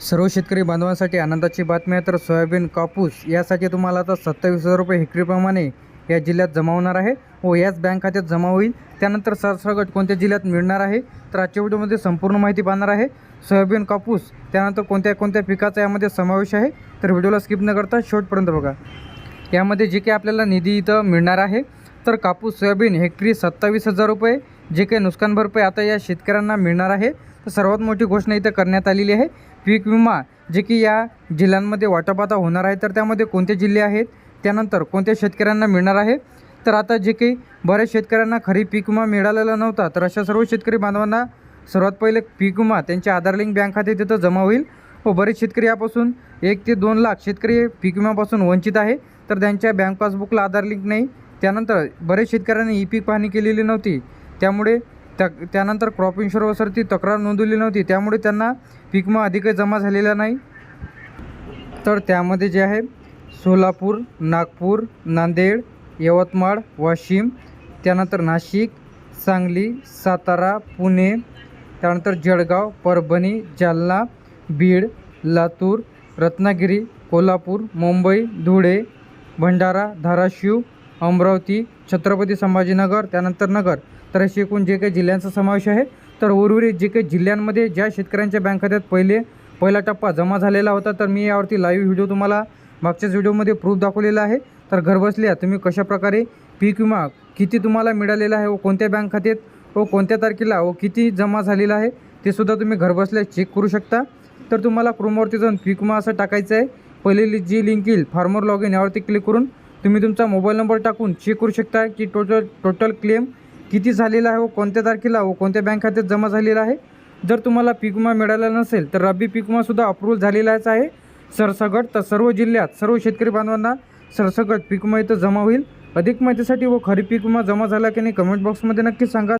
सर्व शेतकरी बांधवांसाठी आनंदाची बातमी आहे. तर सोयाबीन कापूस यासाठी तुम्हाला आता सत्तावीस हजार रुपये हेक्टरीप्रमाणे या जिल्ह्यात जमा होणार आहे व याच बँक खात्यात जमा होईल. त्यानंतर सरसकट कोणत्या जिल्ह्यात मिळणार आहे तर आजच्या व्हिडिओमध्ये संपूर्ण माहिती पाहणार आहे. सोयाबीन कापूस त्यानंतर कोणत्या कोणत्या पिकाचा यामध्ये समावेश आहे? तर व्हिडिओला स्किप न करता शेवटपर्यंत बघा. यामध्ये जे काही आपल्याला निधी इथं मिळणार आहे तर कापूस सोयाबीन हेक्टरी सत्तावीस हजार रुपये. जे काही नुकसान भरपाई आता या शेतकऱ्यांना मिळणार आहे तर सर्वात मोठी घोषणा इथं करण्यात आलेली आहे. पीक विमा जे की या जिल्ह्यांमध्ये वाटप आता होणार आहे तर त्यामध्ये कोणते जिल्हे आहेत त्यानंतर कोणत्या शेतकऱ्यांना मिळणार आहे? तर आता जे काही बऱ्याच शेतकऱ्यांना खरी पीक विमा मिळालेला नव्हता तर अशा सर्व शेतकरी बांधवांना सर्वात पहिले पीक विमा त्यांच्या आधार लिंक बँक खाते तिथं जमा होईल. व बरेच शेतकरी यापासून एक ते दोन लाख शेतकरी पीक विम्यापासून वंचित आहे तर त्यांच्या बँक पासबुकला आधार लिंक नाही. त्यानंतर बरेच शेतकऱ्यांनी ई पीक पाहणी केलेली नव्हती. त्यामुळे त्या त्यानंतर क्रॉप इन्शुरन्सवरती तक्रार नोंदवली नव्हती. त्यामुळे त्यांना पीकमा अधिकही जमा झालेला नाही. तर त्यामध्ये जे आहे सोलापूर नागपूर नांदेड यवतमाळ वाशिम त्यानंतर नाशिक सांगली सातारा पुणे त्यानंतर जळगाव परभणी जालना बीड लातूर रत्नागिरी कोल्हापूर मुंबई धुळे भंडारा धाराशिव अमरावती छत्रपती संभाजीनगर त्यानंतर नगर. तर असे एकूण जे काही जिल्ह्यांचा समावेश आहे. तर उर्वरित जे काही जिल्ह्यांमध्ये ज्या शेतकऱ्यांच्या बँक खात्यात पहिले पहिला टप्पा जमा झालेला होता तर मी यावरती लाईव्ह व्हिडिओ तुम्हाला मागच्याच व्हिडिओमध्ये प्रूफ दाखवलेला आहे. तर घरबसल्या तुम्ही कशाप्रकारे पीक विमा किती तुम्हाला मिळालेला आहे व कोणत्या बँक खात्यात व कोणत्या तारखेला व किती जमा झालेला आहे ते सुद्धा तुम्ही घरबसल्या चेक करू शकता. तर तुम्हाला क्रोमवरती जाऊन पीक विमा असं टाकायचं आहे. पहिलेली जी लिंक येईल फार्मर लॉग इन यावरती क्लिक करून तुम्ही तुमचा मोबाईल नंबर टाकून चेक करू शकता की टोटल टोटल क्लेम किती झालेला आहे व कोणत्या तारखेला व कोणत्या बँक खात्यात जमा झालेला आहे. जर तुम्हाला पीक विमा मिळाला नसेल तर रब्बी पीक विमासुद्धा अप्रूव्हल झालेलाच आहे. सरसगट तर सर्व जिल्ह्यात सर्व शेतकरी बांधवांना सरसगट पीक विमा इथं जमा होईल. अधिक माहितीसाठी व खरीप पीक विमा जमा झाला की नाही कमेंट बॉक्समध्ये नक्की सांगा.